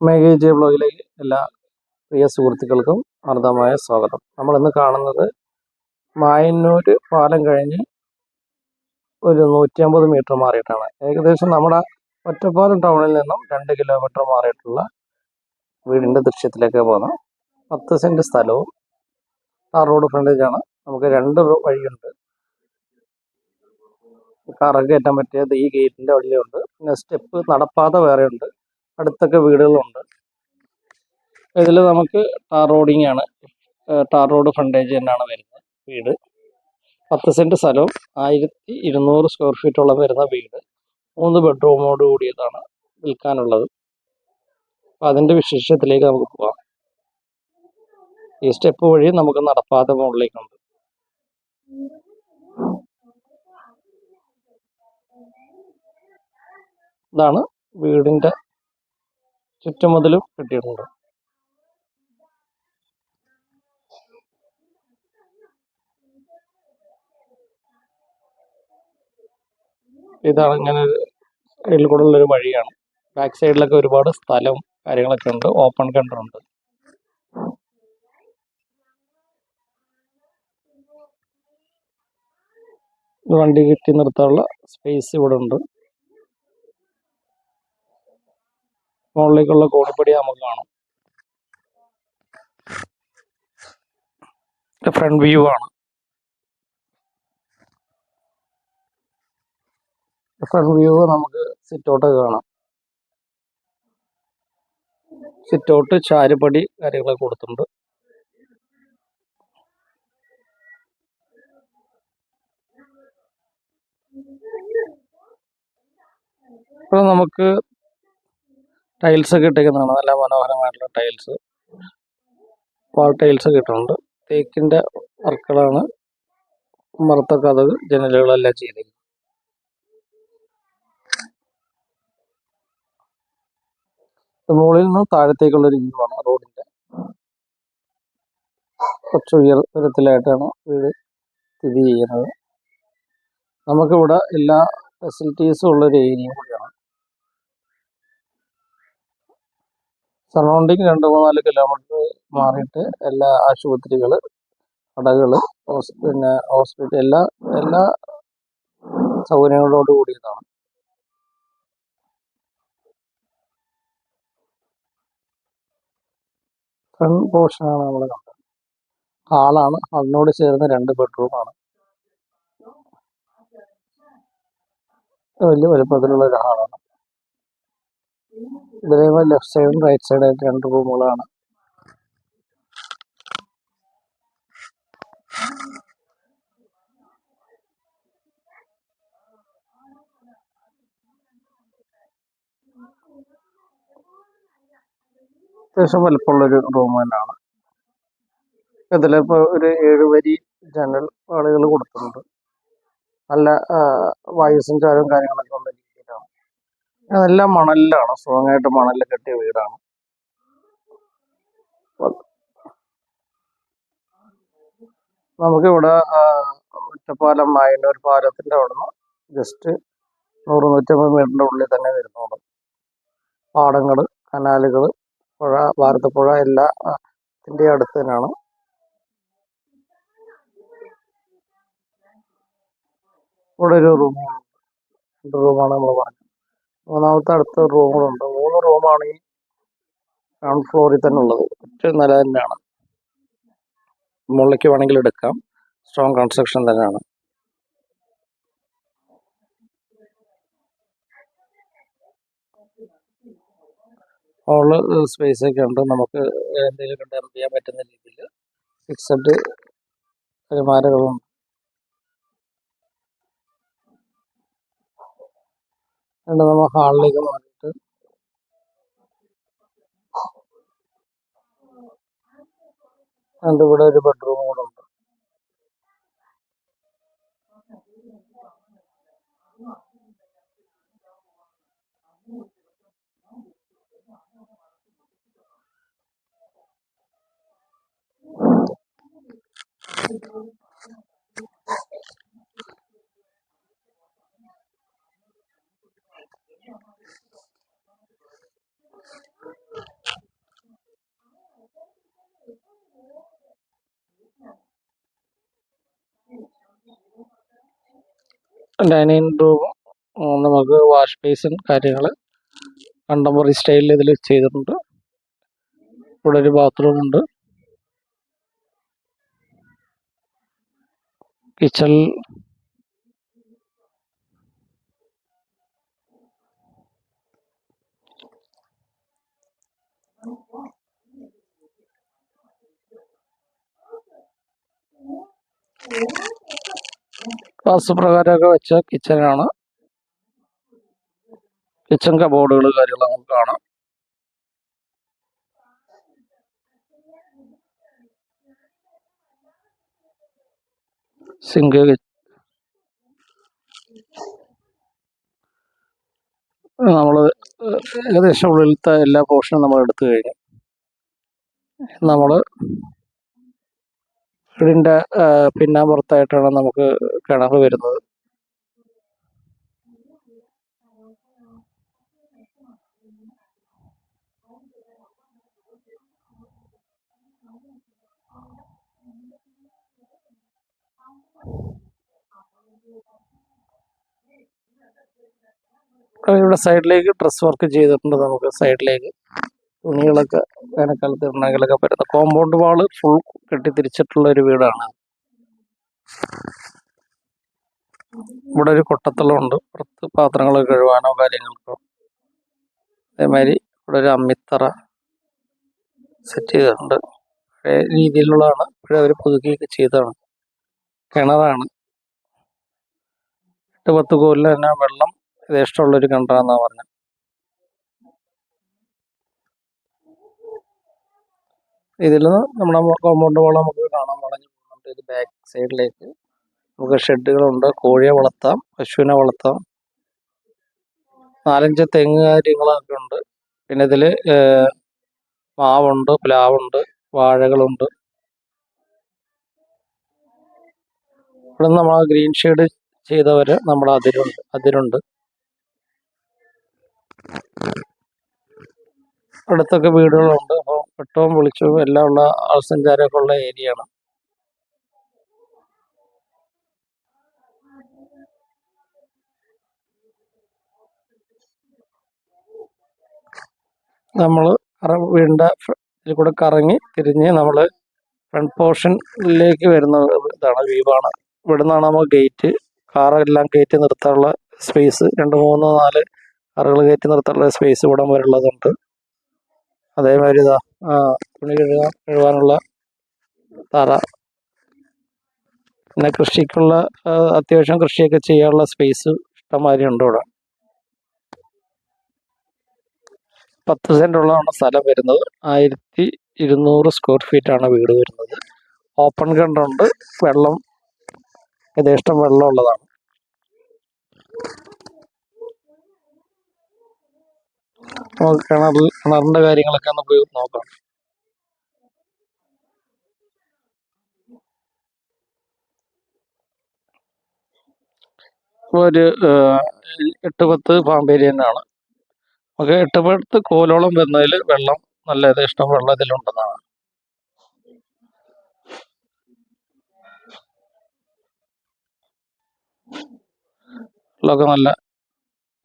മേഘേജ് ബ്ലോഗിലേക്ക് എല്ലാ പ്രിയ സുഹൃത്തുക്കൾക്കും അർദ്ധമായ സ്വാഗതം. നമ്മൾ ഇന്ന് കാണുന്നത് മായന്നൂർ പാലം കഴിഞ്ഞ് ഒരു നൂറ്റി അമ്പത് മീറ്റർ മാറിയിട്ടാണ്. ഏകദേശം നമ്മുടെ ഒറ്റപ്പാലം ടൗണിൽ നിന്നും രണ്ട് കിലോമീറ്റർ മാറിയിട്ടുള്ള വീടിന്റെ ദൃശ്യത്തിലേക്ക് പോകുന്നത് പത്ത് സെന്റ് സ്ഥലവും ആ റോഡ് ഫ്രണ്ടേജാണ് നമുക്ക് രണ്ട് വഴിയുണ്ട്. കാറൊക്കെ കയറ്റാൻ പറ്റിയത് ഈ ഗേറ്റിന്റെ വഴിയുണ്ട്. പിന്നെ സ്റ്റെപ്പ് നടപ്പാത വേറെയുണ്ട്. അടുത്തൊക്കെ വീടുകളുണ്ട്. ഇതിൽ നമുക്ക് ടാർ റോഡിങ് ആണ്. ടാർ റോഡ് ഫ്രണ്ടേജ് തന്നെയാണ് വരുന്നത് വീട്. പത്ത് സെന്റ് സ്ഥലവും ആയിരത്തി ഇരുന്നൂറ് സ്ക്വയർ ഫീറ്റോളം വരുന്ന വീട്. മൂന്ന് ബെഡ്റൂമോട് കൂടിയതാണ് വിൽക്കാനുള്ളത്. അപ്പം അതിന്റെ വിശേഷത്തിലേക്ക് നമുക്ക് പോവാം. ഈ സ്റ്റെപ്പ് വഴി നമുക്ക് നടപ്പാത മുകളിലേക്കുണ്ട്. ഇതാണ് വീടിന്റെ ചുറ്റുമതിലും കെട്ടിയിട്ടുണ്ട്. ഇതാണ് ഇങ്ങനെ സൈഡിൽ കൂടെ ഉള്ളൊരു വഴിയാണ്. ബാക്ക് സൈഡിലൊക്കെ ഒരുപാട് സ്ഥലം കാര്യങ്ങളൊക്കെ ഉണ്ട്. ഓപ്പൺ കണ്ടറുണ്ട് വണ്ടി കെട്ടി നിർത്താനുള്ള സ്പേസ് ഇവിടെ ഉണ്ട്. മുകളിലേക്കുള്ള കോണിപ്പടി നമുക്ക് കാണാം. ഫ്രണ്ട് വ്യൂ ആണ്. ഫ്രണ്ട് വ്യൂ നമുക്ക് സിറ്റൗട്ട് കാണാം. സിറ്റൗട്ട് ചാരുപടി കാര്യങ്ങളൊക്കെ കൊടുത്തിട്ടുണ്ട്. നമുക്ക് ടൈൽസ് ഒക്കെ ഇട്ടേക്കുന്നതാണ്. നല്ല മനോഹരമായിട്ടുള്ള ടൈൽസ് വാൾ ടൈൽസ് കിട്ടുന്നുണ്ട് തേക്കിന്റെ വർക്കുകളാണ് മറുത്ത അത് ജനലുകളെല്ലാം ചെയ്തിരിക്കുന്നത് മുകളിൽ നിന്ന് താഴത്തേക്കുള്ള ഒരു വ്യൂ ആണ് റോഡിന്റെ. കുറച്ച് ഉയരത്തിലായിട്ടാണ് വീട് സ്ഥിതി ചെയ്യുന്നത്. നമുക്കിവിടെ എല്ലാ ഫെസിലിറ്റീസും ഉള്ളൊരു ഏരിയയും കൂടിയാണ്. സറൗണ്ടിങ് രണ്ട് മൂന്നാൽ കിലോമീറ്റർ മാറിയിട്ട് എല്ലാ ആശുപത്രികൾ കടകൾ പിന്നെ ഹോസ്പിറ്റൽ എല്ലാ എല്ലാ സൗകര്യങ്ങളോട് കൂടിയതാണ്. ഫ്രണ്ട് പോർഷനാണ് നമ്മൾ കണ്ടത്. ഹാളാണ് ഹാളിനോട് ചേർന്ന് രണ്ട് ബെഡ്റൂമാണ് വലിയ വലുപ്പത്തിലുള്ള ഒരു ഹാളാണ് ലെഫ്റ്റ് സൈഡും റൈറ്റ് സൈഡായിട്ട് രണ്ട് റൂമുകളാണ് അത്യാവശ്യം വലുപ്പമുള്ളൊരു റൂം തന്നെയാണ്. ഇതിലിപ്പോൾ ഒരു ഏഴ് വരി ജനൽ ആളുകൾ കൊടുത്തിട്ടുണ്ട്. നല്ല വായു സഞ്ചാരവും കാര്യങ്ങളൊക്കെ ഉള്ള അതെല്ലാം മണലിലാണ്. സ്ട്രോങ് ആയിട്ട് മണലിൽ കെട്ടിയ വീടാണ്. നമുക്കിവിടെ ഒറ്റപ്പാലം മായന്നൂർ പാലത്തിന്റെ അവിടുന്ന് ജസ്റ്റ് നൂറ് നൂറ്റമ്പത് മീറ്ററിന്റെ ഉള്ളിൽ തന്നെ വരുന്നുണ്ട് പാടങ്ങൾ കനാലുകൾ പുഴ ഭാരതപ്പുഴ എല്ലാ ഇതിന്റെ അടുത്ത് തന്നെയാണ്. ഇവിടെ ഒരു റൂമാണ് രണ്ട് റൂമാണ് നമ്മൾ പറഞ്ഞത്. മൂന്നാമത്തെ അടുത്ത റൂമുകളുണ്ട്. മൂന്ന് റൂമാണ് ഈ ഗ്രൗണ്ട് ഫ്ലോറിൽ തന്നെ ഉള്ളത്. ഒറ്റ നില തന്നെയാണ്. മുകളിലേക്ക് വേണമെങ്കിൽ എടുക്കാം. സ്ട്രോങ് കൺസ്ട്രക്ഷൻ തന്നെയാണ്. ഹോൾ സ്പേസ് ഒക്കെ ഉണ്ട്. നമുക്ക് എന്തെങ്കിലും കണ്ടം ചെയ്യാൻ പറ്റുന്ന രീതിയിൽ. ഫിക്സഡ് അലമാരകളുണ്ട് എന്നിട്ട് നമ്മൾ ഹാളിലേക്ക് മാറിയിട്ട് രണ്ട് ഇവിടെ ഒരു ബെഡ്റൂം കൂടെ ഉണ്ട് Thank you. ഡൈനിങ് റൂം നമുക്ക് വാഷ് ബേസിൻ കാര്യങ്ങൾ കണ്ടംപററി സ്റ്റൈലിൽ ഇതിൽ ചെയ്തിട്ടുണ്ട്. ഇവിടെ ഒരു ബാത്റൂം ഉണ്ട്. കിച്ചണിൽ വാസ്തുപ്രകാരമൊക്കെ വെച്ച കിച്ചനാണ്. കിച്ചൺ കബോർഡുകൾ കാര്യങ്ങൾ നമുക്ക് കാണാം. സിങ്ക് നമ്മൾ ഏകദേശം ഉള്ളിലത്തെ എല്ലാ പോർഷനും നമ്മൾ എടുത്തു കഴിഞ്ഞു. നമ്മൾ വീടിന്റെ പിന്നാമ്പുറത്തായിട്ടാണ് നമുക്ക് കിണർ വരുന്നത്. ഇവിടെ സൈഡിലേക്ക് ഡ്രസ് വർക്ക് ചെയ്തിട്ടുണ്ട് നമുക്ക് സൈഡിലേക്ക് തുണികളൊക്കെ വേനൽക്കാലത്ത് ഇടണമെങ്കിലൊക്കെ പറ്റുന്ന കോമ്പൗണ്ട് വാൾ ഫുൾ കെട്ടിത്തിരിച്ചിട്ടുള്ള ഒരു വീടാണ്. ഇവിടെ ഒരു കൊട്ടത്തളമുണ്ട്. പുറത്ത് പാത്രങ്ങൾ കഴുകാനോ കാര്യങ്ങൾക്കോ. അതേമാതിരി ഇവിടെ ഒരു അമ്മിത്തറ സെറ്റ് ചെയ്തിട്ടുണ്ട്. പഴയ രീതിയിലുള്ളതാണ്. ഇപ്പോഴും അവർ പുതുക്കിയൊക്കെ ചെയ്തതാണ്. കിണറാണ്. എട്ട് പത്ത് കോലിൽ തന്നെ വെള്ളം യഥേഷ്ടമുള്ളൊരു കിണറാന്നാണ് പറഞ്ഞത് ഇതിൽ നമ്മുടെ കോമ്പൗണ്ട് വളം നമുക്ക് കാണാൻ വളഞ്ഞു പോകുന്നുണ്ട്. ഇത് ബാക്ക് സൈഡിലേക്ക് നമുക്ക് ഷെഡുകളുണ്ട് കോഴിയെ വളർത്താം. പശുവിനെ വളർത്താം. നാലഞ്ച് തെങ്ങ് കാര്യങ്ങളൊക്കെ ഉണ്ട്. പിന്നെ ഇതിൽ മാവുണ്ട് പ്ലാവുണ്ട് വാഴകളുണ്ട്. ഇവിടെ നമ്മൾ ഗ്രീൻ ഷെയ്ഡ് ചെയ്തവര് നമ്മുടെ അതിരുണ്ട് അതിരുണ്ട് അടുത്തൊക്കെ വീടുകളുണ്ട്. അപ്പോൾ വെട്ടവും വെളിച്ചവും എല്ലാം ഉള്ള ആൾസഞ്ചാരമൊക്കെ ഉള്ള ഏരിയയാണ് നമ്മൾ വീണ്ട ഇതിൽ കൂടെ കറങ്ങി തിരിഞ്ഞ് നമ്മൾ ഫ്രണ്ട് പോർഷനിലേക്ക് വരുന്ന ഇതാണ് വീവാണ് ഇവിടെ നിന്നാണ് നമ്മൾ ഗേറ്റ് കാറെല്ലാം കയറ്റി നിർത്താനുള്ള സ്പേസ് രണ്ട് മൂന്ന് നാല് കാറുകൾ കയറ്റി നിർത്താനുള്ള സ്പേസ് ഇവിടം വരെയുള്ളതുണ്ട് അതേമാതിരി ഇതാ തുണി കഴുകാൻ കഴുകാനുള്ള തറ. പിന്നെ കൃഷിക്കുള്ള അത്യാവശ്യം കൃഷിയൊക്കെ ചെയ്യാനുള്ള സ്പേസ് ഇഷ്ടംമാതിരി ഉണ്ട് ഇവിടെ. പത്ത് സെന്റുള്ളതാണ് സ്ഥലം വരുന്നത്. ആയിരത്തി ഇരുന്നൂറ് സ്ക്വയർ ഫീറ്റാണ് വീട് വരുന്നത്. ഓപ്പൺ കിണറുണ്ട് വെള്ളം യഥേഷ്ടം വെള്ളമുള്ളതാണ്. നമുക്ക് കിണറിൽ കിണറിന്റെ കാര്യങ്ങളൊക്കെ ഒന്ന് പോയി നോക്കാം. ഒരു എട്ട് പത്ത് പാമ്പേരി തന്നെയാണ്. നമുക്ക് എട്ട് പത്ത് കോലോളം വരുന്നതിൽ വെള്ളം നല്ല യഥേഷ്ടം വെള്ളം ഇതിലുണ്ടെന്നാണ്. വെള്ളമൊക്കെ നല്ല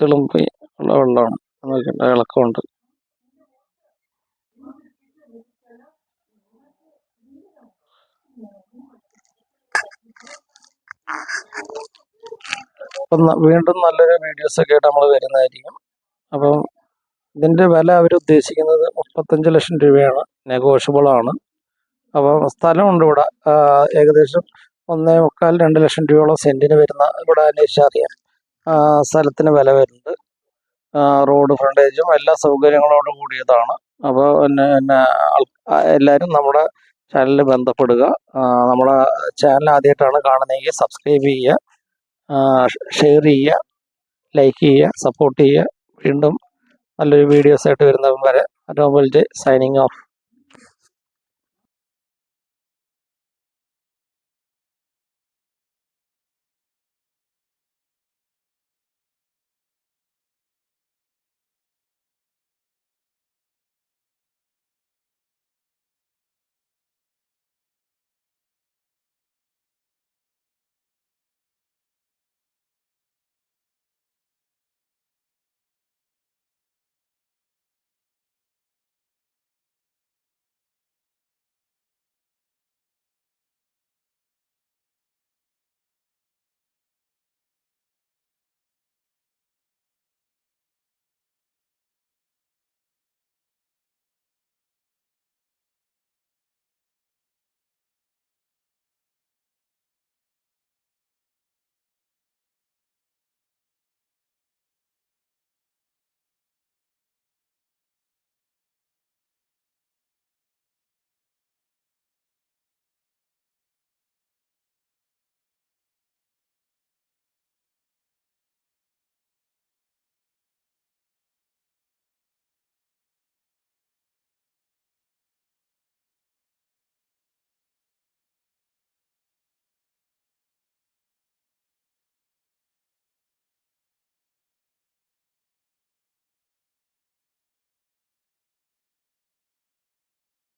തെളുമ്പി ഉള്ള വെള്ളമാണ്. നോക്കണ്ട ഇളക്കമുണ്ട് വീണ്ടും നല്ലൊരു വീഡിയോസ് ഒക്കെ ആയിട്ട് നമ്മൾ വരുന്നതായിരിക്കും. അപ്പം ഇതിന്റെ വില അവർ ഉദ്ദേശിക്കുന്നത് മുപ്പത്തഞ്ച് ലക്ഷം രൂപയാണ്. നെഗോഷ്യബിൾ ആണ്. അപ്പം സ്ഥലമുണ്ട് ഇവിടെ. ഏകദേശം ഒന്നേ മുക്കാൽ രണ്ട് ലക്ഷം രൂപയോളം സെന്റിന് വരുന്ന ഇവിടെ അന്വേഷിച്ചറിയാം സ്ഥലത്തിന് വില വരുന്നുണ്ട് റോഡ് ഫ്രണ്ടേജും എല്ലാ സൗകര്യങ്ങളോടും കൂടിയതാണ്. അപ്പോൾ പിന്നെ എല്ലാവരും നമ്മുടെ ചാനലിൽ ബന്ധപ്പെടുക. നമ്മുടെ ചാനൽ ആദ്യമായിട്ടാണ് കാണുന്നതെങ്കിൽ സബ്സ്ക്രൈബ് ചെയ്യുക. ഷെയർ ചെയ്യുക. ലൈക്ക് ചെയ്യുക. സപ്പോർട്ട് ചെയ്യുക. വീണ്ടും നല്ലൊരു വീഡിയോസ് ആയിട്ട് വരുന്നവൻ വരെ. Signing off